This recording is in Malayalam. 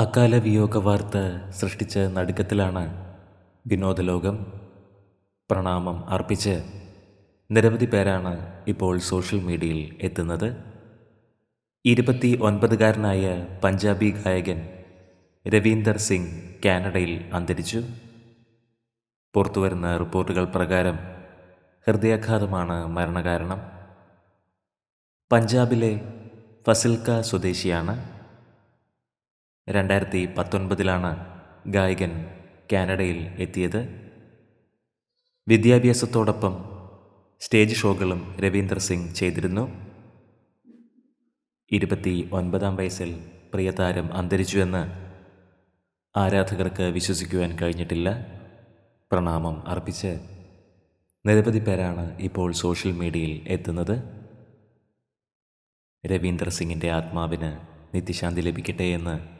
അകാല വിയോഗ വാർത്ത സൃഷ്ടിച്ച നടുക്കത്തിലാണ് വിനോദലോകം. പ്രണാമം അർപ്പിച്ച് നിരവധി പേരാണ് ഇപ്പോൾ സോഷ്യൽ മീഡിയയിൽ എത്തുന്നത്. ഇരുപത്തി ഒൻപതുകാരനായ പഞ്ചാബി ഗായകൻ രവീന്ദർ സിംഗ് കാനഡയിൽ അന്തരിച്ചു. പുറത്തുവരുന്ന റിപ്പോർട്ടുകൾ പ്രകാരം ഹൃദയാഘാതമാണ് മരണകാരണം. പഞ്ചാബിലെ ഫസിൽക്ക സ്വദേശിയാണ്. രണ്ടായിരത്തി പത്തൊൻപതിലാണ് ഗായകൻ കാനഡയിൽ എത്തിയത്. വിദ്യാഭ്യാസത്തോടൊപ്പം സ്റ്റേജ് ഷോകളും രവീന്ദർ സിംഗ് ചെയ്തിരുന്നു. ഇരുപത്തി ഒൻപതാം വയസ്സിൽ പ്രിയതാരം അന്തരിച്ചുവെന്ന് ആരാധകർക്ക് വിശ്വസിക്കുവാൻ കഴിഞ്ഞിട്ടില്ല. പ്രണാമം അർപ്പിച്ച് നിരവധി പേരാണ് ഇപ്പോൾ സോഷ്യൽ മീഡിയയിൽ എത്തുന്നത്. രവീന്ദർ സിംഗിന്റെ ആത്മാവിന് നിത്യശാന്തി ലഭിക്കട്ടെ എന്ന്